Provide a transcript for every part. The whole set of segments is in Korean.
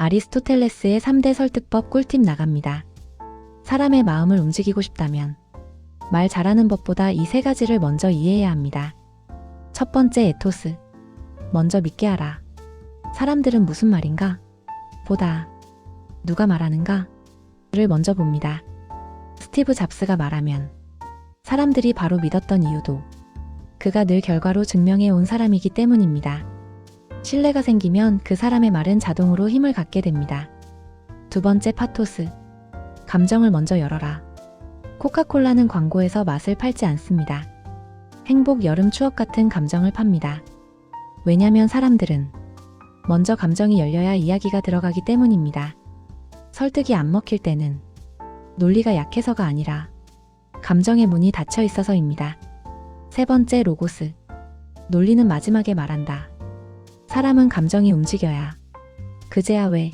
아리스토텔레스의 3대 설득법 꿀팁 나갑니다. 사람의 마음을 움직이고 싶다면 말 잘하는 법보다 이 세 가지를 먼저 이해해야 합니다. 첫 번째 에토스. 먼저 믿게 하라. 사람들은 무슨 말인가? 보다 누가 말하는가? 를 먼저 봅니다. 스티브 잡스가 말하면 사람들이 바로 믿었던 이유도 그가 늘 결과로 증명해 온 사람이기 때문입니다. 신뢰가 생기면 그 사람의 말은 자동으로 힘을 갖게 됩니다. 두 번째 파토스. 감정을 먼저 열어라. 코카콜라는 광고에서 맛을 팔지 않습니다. 행복 여름 추억 같은 감정을 팝니다. 왜냐면 사람들은 먼저 감정이 열려야 이야기가 들어가기 때문입니다. 설득이 안 먹힐 때는 논리가 약해서가 아니라 감정의 문이 닫혀 있어서입니다. 세 번째 로고스. 논리는 마지막에 말한다. 사람은 감정이 움직여야 그제야 왜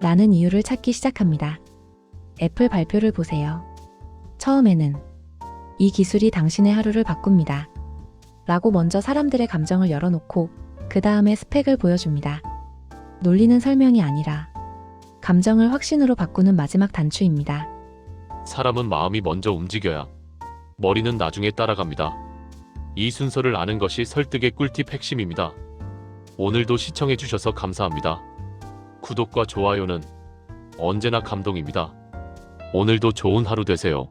라는 이유를 찾기 시작합니다. 애플 발표를 보세요. 처음에는 이 기술이 당신의 하루를 바꿉니다. 라고 먼저 사람들의 감정을 열어놓고 그 다음에 스펙을 보여줍니다. 논리는 설명이 아니라 감정을 확신으로 바꾸는 마지막 단추입니다. 사람은 마음이 먼저 움직여야 머리는 나중에 따라갑니다. 이 순서를 아는 것이 설득의 꿀팁 핵심입니다. 오늘도 시청해주셔서 감사합니다. 구독과 좋아요는 언제나 감동입니다. 오늘도 좋은 하루 되세요.